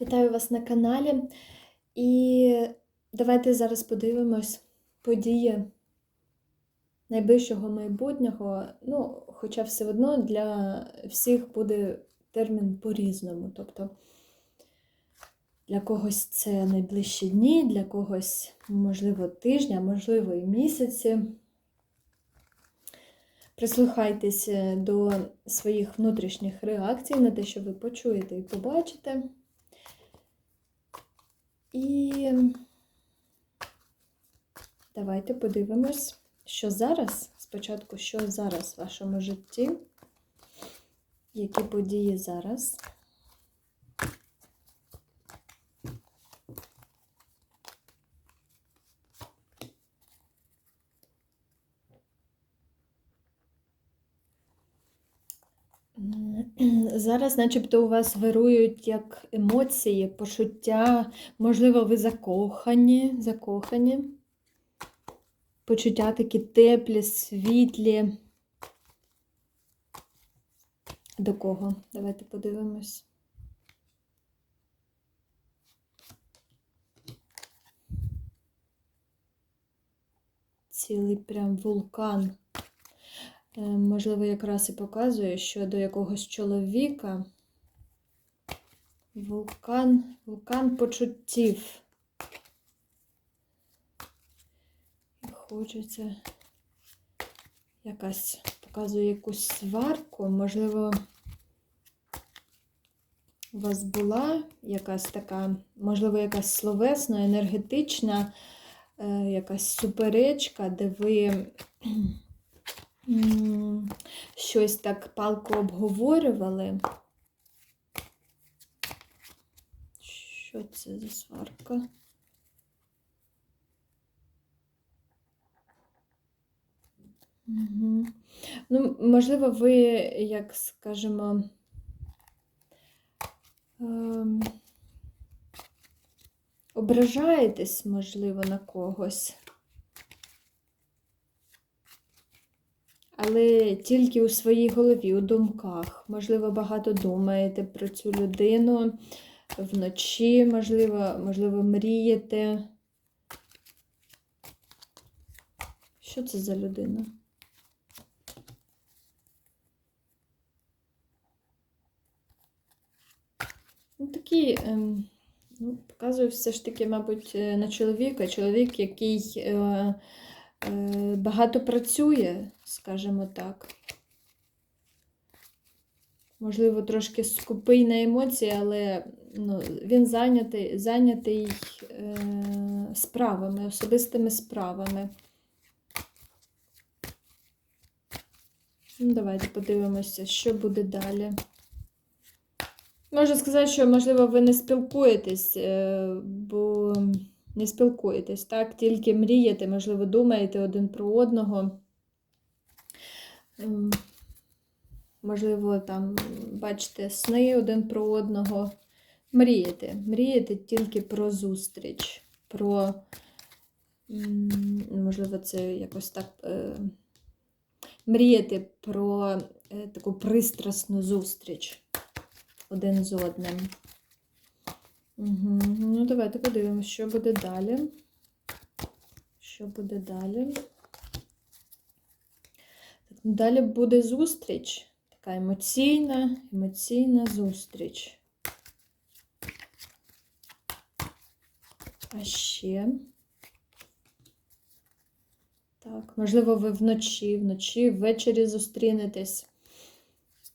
Вітаю вас на каналі. І давайте зараз подивимось події найближчого майбутнього. Ну, хоча все одно для всіх буде термін по-різному. Тобто для когось це найближчі дні, для когось, можливо, тижня, можливо, і місяці. Прислухайтесь до своїх внутрішніх реакцій на те, що ви почуєте і побачите. І давайте подивимось, що зараз, спочатку, що зараз в вашому житті, які події зараз. Зараз, начебто, у вас вирують як емоції, почуття, можливо, ви закохані, закохані. Почуття такі теплі, світлі. До кого? Давайте подивимось. Цілий прям вулкан. Е, Можливо, якраз і показує, що до якогось чоловіка вулкан, вулкан почуттів. І Хочеться якась, показує якусь сварку, можливо, у вас була якась така, можливо, якась словесна, енергетична, е, якась суперечка, де ви щось так палко обговорювали. Що це за сварка? Угу. Ну, можливо, ви, як скажемо, ем, ображаєтесь, можливо, на когось. Але тільки у своїй голові, у думках. Можливо, багато думаєте про цю людину вночі, можливо, можливо, мрієте. Що це за людина? Ну, такий, ем, ну, показує все ж таки, мабуть, е, на чоловіка. Чоловік, який е, багато працює, скажімо так. Можливо, трошки скупий на емоції, але ну, він зайнятий, зайнятий е, справами, особистими справами. Ну, давайте подивимося, що буде далі. Можу сказати, що, можливо, ви не спілкуєтесь, е, бо не спілкуєтесь, так? Тільки мрієте, можливо, думаєте один про одного. Ем, Можливо, там бачите сни один про одного. Мрієте. Мрієте тільки про зустріч, про, можливо, це якось так. е, Мріяти про е, таку пристрасну зустріч один з одним. Угу. Ну, давайте подивимося, що буде далі. Що буде далі? Ну, Далі буде зустріч. Така емоційна, емоційна зустріч. А ще. Так, можливо, ви вночі, вночі, ввечері зустрінетесь.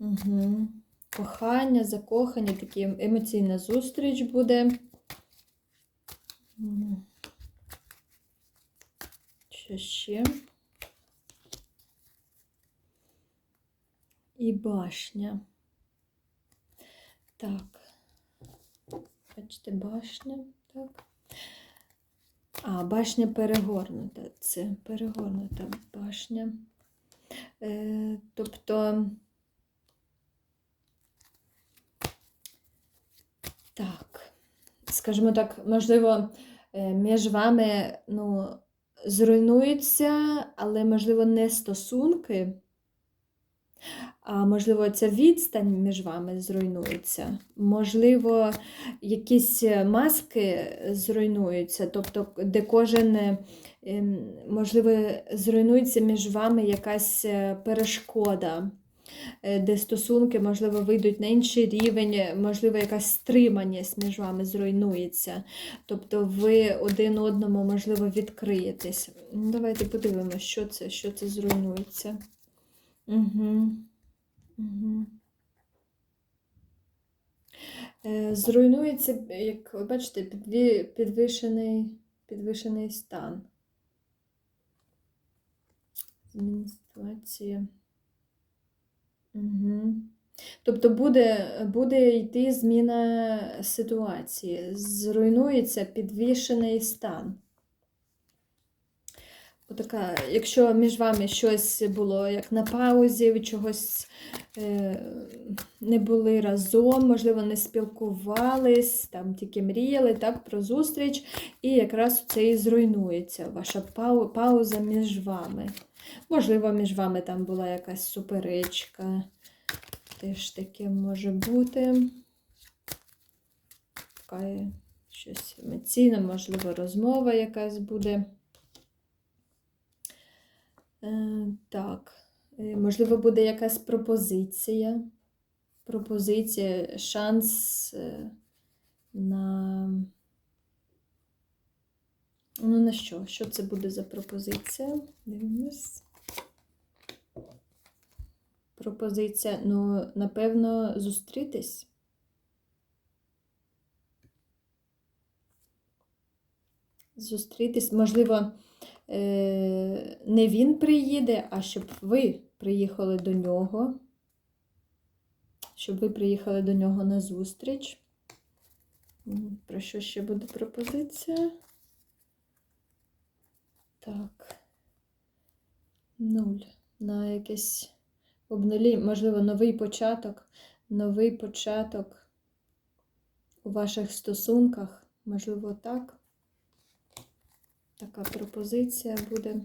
Угу. Кохання, закохання, такі емоційна зустріч буде. Що ще? І башня. Так. Бачите, башня. Так. А, башня перегорнута. Це перегорнута башня. Е, тобто. Так, скажімо так, можливо, е, між вами ну, зруйнуються, але, можливо, не стосунки, А можливо, ця відстань між вами зруйнується. Можливо, якісь маски зруйнуються, тобто, де кожен, е, можливо, зруйнується між вами якась е, перешкода, е, де стосунки, можливо, вийдуть на інший рівень, можливо, якась стриманість між вами зруйнується. Тобто ви один одному, можливо, відкриєтесь. Ну, Давайте подивимося, що це, що це зруйнується. Угу. Угу. Зруйнується, як ви бачите, підвищений, підвищений стан. Зміна ситуації. Угу. Тобто буде, буде йти зміна ситуації. Зруйнується підвішений стан. Отака, якщо між вами щось було як на паузі, ви чогось е, не були разом, можливо, не спілкувались, там тільки мріяли так, про зустріч, і якраз це і зруйнується, ваша пау, пауза між вами. Можливо, між вами там була якась суперечка. Теж таке може бути. Така щось емоційне, можливо, розмова якась буде. Е, Так, Е, можливо, буде якась пропозиція. Пропозиція, шанс е, на. Ну, на що? Що це буде за пропозиція? Дивимось. Пропозиція, ну, напевно, зустрітись. Зустрітись, можливо, е, не він приїде, а щоб ви приїхали до нього. Щоб ви приїхали до нього на зустріч. Про що ще буде пропозиція? Так. Нуль. На якесь обнулі, можливо, новий початок, новий початок у ваших стосунках, можливо, так. Така пропозиція буде.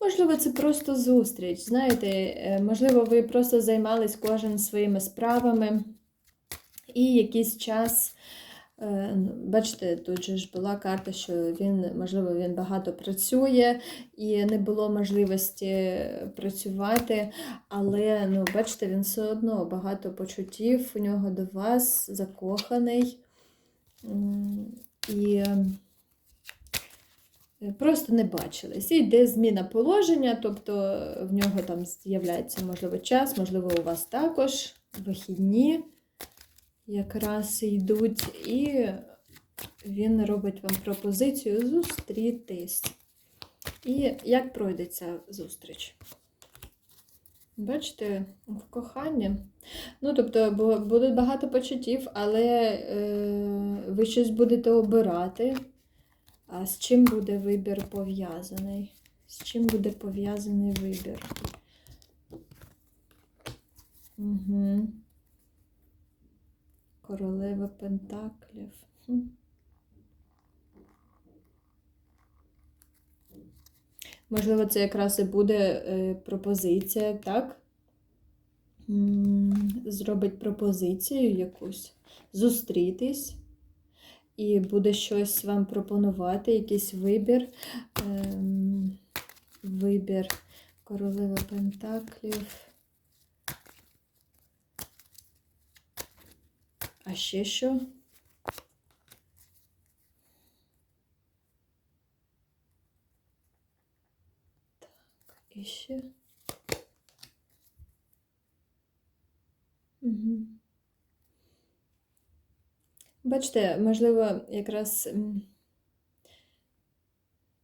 Можливо, це просто зустріч. Знаєте, е, можливо, ви просто займались кожен своїми справами, і якийсь час, бачите, тут же ж була карта, що він, можливо, він багато працює і не було можливості працювати, але, ну, бачите, він все одно багато почуттів у нього до вас, закоханий. І е, просто не бачились. І йде зміна положення, тобто в нього там з'являється, можливо, час, можливо, у вас також вихідні якраз йдуть, і він робить вам пропозицію зустрітись. І як пройде ця зустріч? Бачите, в коханні. Ну, тобто, бу- будуть багато почуттів, але е, ви щось будете обирати. А з чим буде вибір пов'язаний? З чим буде пов'язаний вибір? Угу. Королева Пентаклів. Можливо, це якраз і буде е, пропозиція, так? Зробить пропозицію якусь, зустрітись, і буде щось вам пропонувати, якийсь вибір. Ем, Вибір королева Пентаклів. А ще що? Так, і ще. Угу. Бачите, можливо, якраз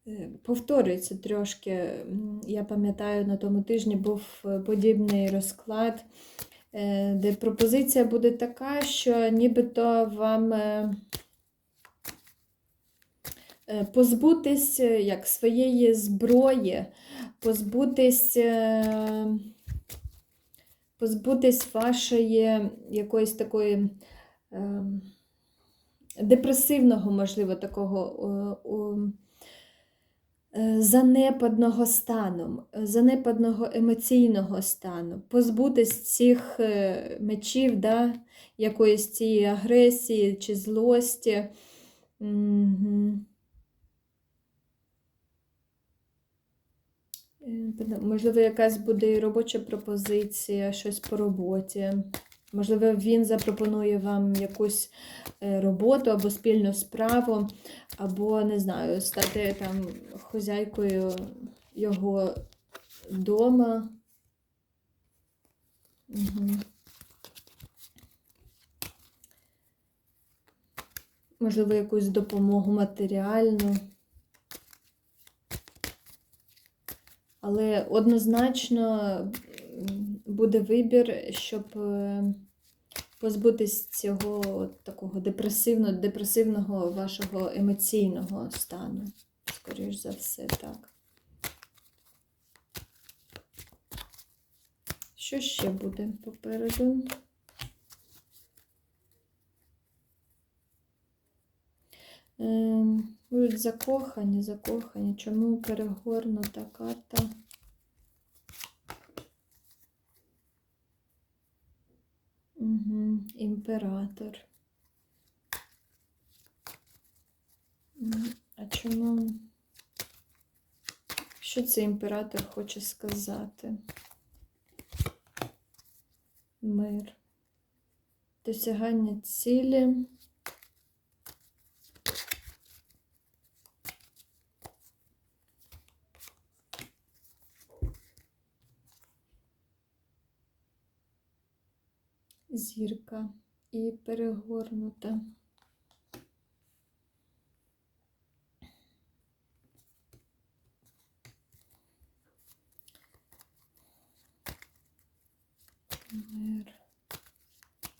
е, повторюється трошки. Я пам'ятаю, на тому тижні був е, подібний розклад, де пропозиція буде така, що нібито вам е, е, позбутись е, як своєї зброї, позбутись. е, позбутись вашої якоїсь такої ем, депресивного, можливо, такого о, е, занепадного стану, е, занепадного емоційного стану, позбутись цих е, мечів, да, якоїсь цієї агресії чи злості. Е, Можливо, якась буде і робоча пропозиція, щось по роботі. Можливо, він запропонує вам якусь е, роботу або спільну справу, або, не знаю, стати там хозяйкою його дома. Угу. Можливо, якусь допомогу матеріальну. Але однозначно буде вибір, щоб е, позбутись цього такого депресивно, депресивного вашого емоційного стану. Скоріш за все, так. Що ще буде попереду? Ем, Будуть закохані, закохані. Чому перегорнута карта? Угу. Імператор. А чому? Що цей імператор хоче сказати? Мир. Досягання цілі. Зірка і перегорнута. Мир.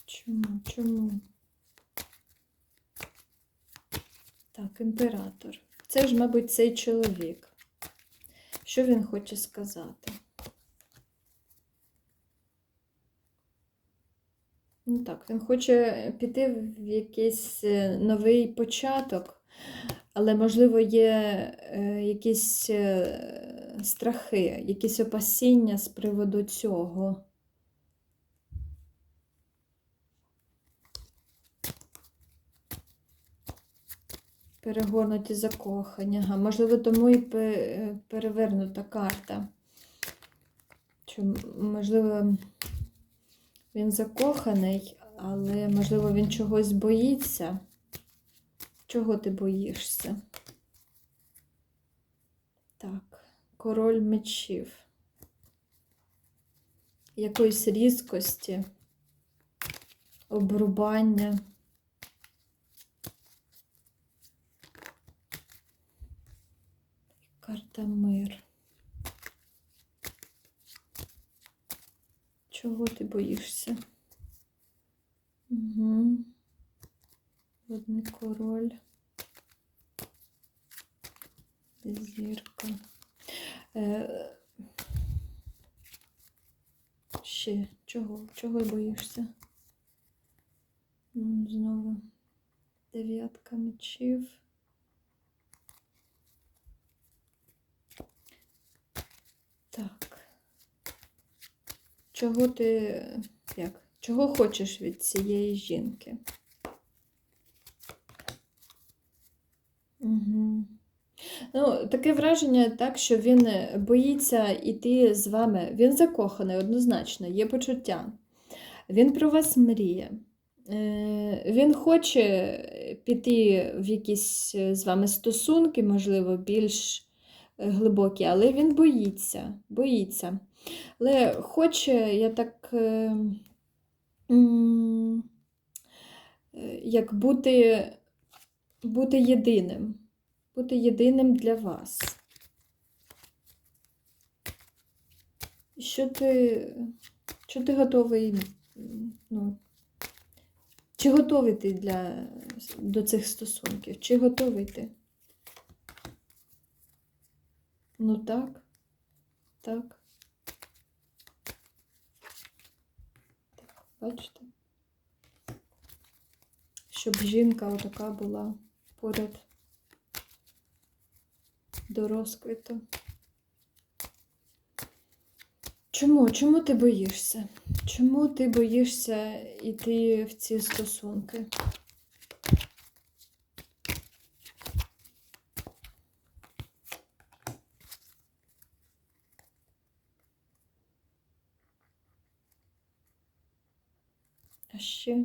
Чому? Чому? Так, імператор. Це ж, мабуть, цей чоловік. Що він хоче сказати? Так, він хоче піти в якийсь е, новий початок, але, можливо, є е, якісь е, страхи, якісь опасіння з приводу цього. Перегорнуті закохання. Ага, можливо, тому і перевернута карта. Чи, можливо, він закоханий, але, можливо, він чогось боїться. Чого ти боїшся? Так, король мечів. Якоїсь різкості, обрубання. Карта мир. Чого ти боїшся? Угу. Водний король. Зірка. Е, ще чого? Чого боїшся? Знову дев'ятка мечів. Так. Чого ти як? Чого хочеш від цієї жінки? Угу. Ну, таке враження, так, що він боїться йти з вами. Він закоханий однозначно, є почуття. Він про вас мріє. Е, Він хоче піти в якісь е, з вами стосунки, можливо, більш е, глибокі, але він боїться, боїться. Але хоче, я так, е, е, як бути, бути єдиним, бути єдиним для вас. Що ти, що ти готовий, ну, чи готовий ти для, до цих стосунків? Чи готовий ти? Ну так, так. Бачите? Щоб жінка отака була поряд до розквіту. Чому? Чому ти боїшся? Чому ти боїшся йти в ці стосунки? А ще?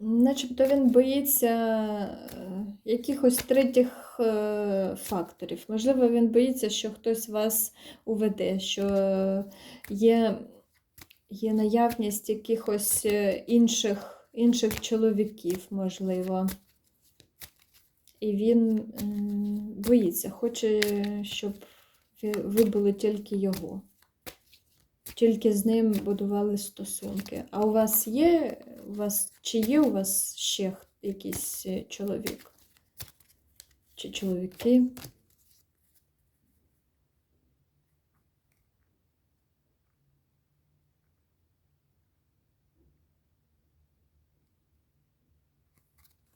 Начебто він боїться е, якихось третіх е, факторів. Можливо, він боїться, що хтось вас уведе, що є, є наявність якихось е, інших, інших чоловіків, можливо. І він боїться, хоче, щоб ви- були тільки його. Тільки з ним будували стосунки. А у вас є, у вас, чи є у вас ще якийсь е, чоловік? Чи чоловіки?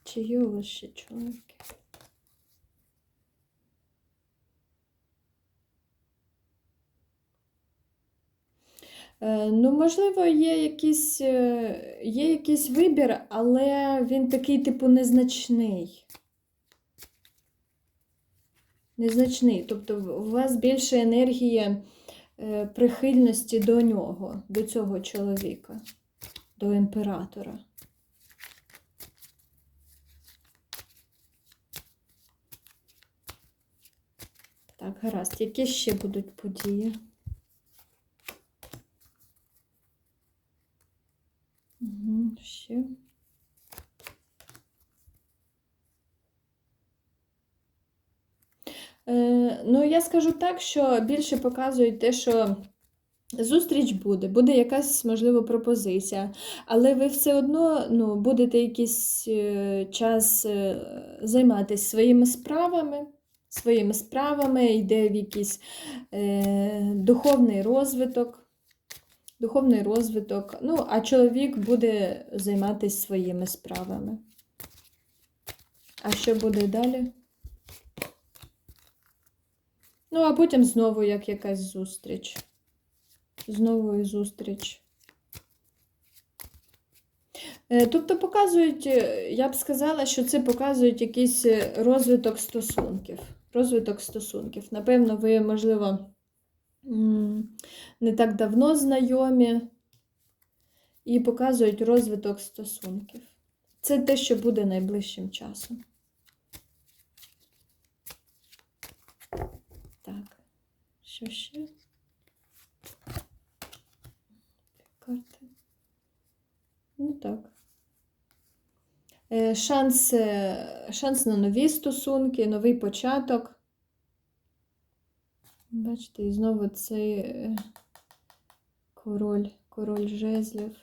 Чи є у вас ще чоловіки? Е, Ну, можливо, є якийсь, е, є якийсь вибір, але він такий, типу, незначний. Незначний. Тобто у вас більше енергії е, прихильності до нього, до цього чоловіка, до імператора. Так, гаразд. Які ще будуть події? Угу, ще. Е, ну, я скажу так, що більше показують те, що зустріч буде, буде якась, можливо, пропозиція, але ви все одно ну, будете якийсь е, час е, займатися своїми справами, своїми справами, йде в якийсь е, духовний розвиток. Духовний розвиток. Ну, а чоловік буде займатися своїми справами. А що буде далі? Ну, а потім знову як якась зустріч. Знову і зустріч. Е, Тобто показують, е, я б сказала, що це показують якийсь е, розвиток стосунків. Розвиток стосунків. Напевно, ви, можливо, не так давно знайомі і показують розвиток стосунків. Це те, що буде найближчим часом. Так, що ще? Карти. Ну так. Е, Шанс, е, шанс на нові стосунки, новий початок. Бачите, і знову цей е, король, король жезлів.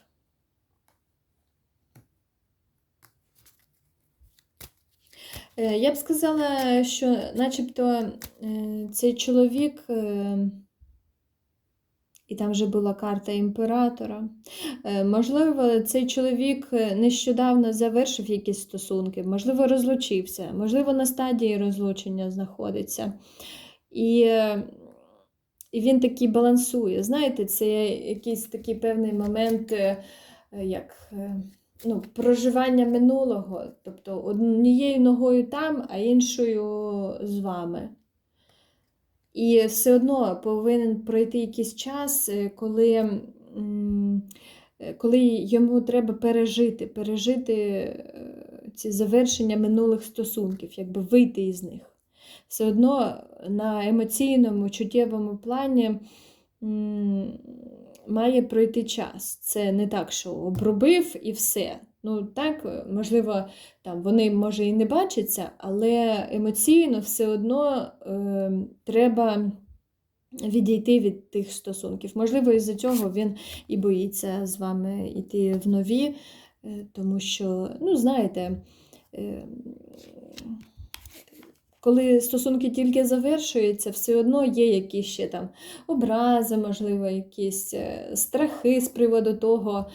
Е, Я б сказала, що начебто е, цей чоловік, е, і там вже була карта імператора. Е, Можливо, цей чоловік е, нещодавно завершив якісь стосунки, можливо, розлучився, можливо, на стадії розлучення знаходиться. І, е, і він такий балансує. Знаєте, це якийсь такий певний момент, е, е, як е, ну, проживання минулого. Тобто однією ногою там, а іншою з вами. І все одно повинен пройти якийсь час, е, коли, е, коли йому треба пережити, пережити е, ці завершення минулих стосунків, якби вийти із них. Все одно на емоційному, чуттєвому плані має пройти час. Це не так, що обробив і все. Ну так, можливо, там вони може і не бачаться, але емоційно все одно е, треба відійти від тих стосунків. Можливо, із-за цього він і боїться з вами йти в нові, е, тому що, ну, знаєте, е, коли стосунки тільки завершуються, все одно є якісь ще там образи, можливо, якісь е, страхи з приводу того,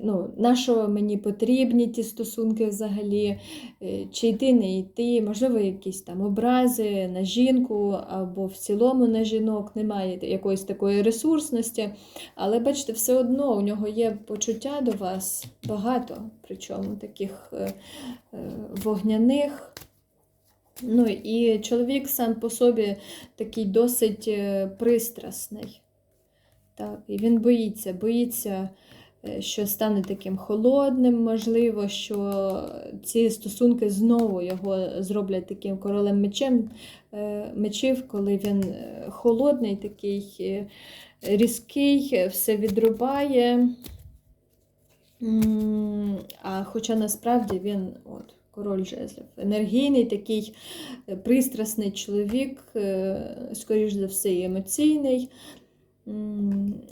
ну, на що мені потрібні ті стосунки взагалі, е, чи йти, не йти, можливо, якісь там образи на жінку або в цілому на жінок, немає якоїсь такої ресурсності. Але бачите, все одно у нього є почуття до вас багато, причому таких е, вогняних. Ну і чоловік сам по собі такий досить е, пристрасний. Так, і він боїться, боїться, е, що стане таким холодним, можливо, що ці стосунки знову його зроблять таким королем мечем, е, мечів, коли він холодний, такий різкий, все відрубає. А хоча насправді він от, король жезлів, енергійний, такий е, пристрасний чоловік, е, скоріш за все, і емоційний.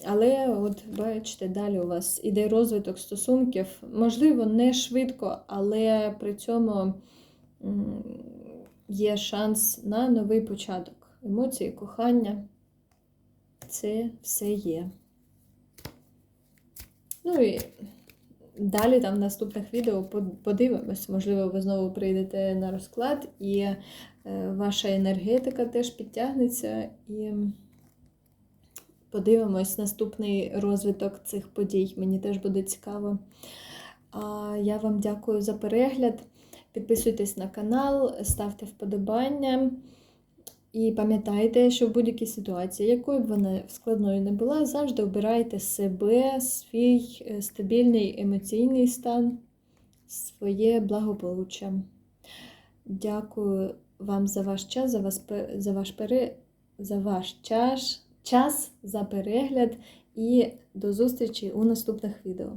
Але, от бачите, далі у вас іде розвиток стосунків. Можливо, не швидко, але при цьому є шанс на новий початок. Емоції, кохання. Це все є. Ну і далі там в наступних відео подивимось. Можливо, ви знову прийдете на розклад, і е, ваша енергетика теж підтягнеться. І подивимось наступний розвиток цих подій. Мені теж буде цікаво. А я вам дякую за перегляд. Підписуйтесь на канал, ставте вподобання. І пам'ятайте, що в будь-якій ситуації, якою б вона складною не була, завжди обирайте себе, свій е, стабільний емоційний стан, своє благополуччя. Дякую вам за ваш час, за, вас, за, ваш, пере, за ваш час, час, за перегляд і до зустрічі у наступних відео.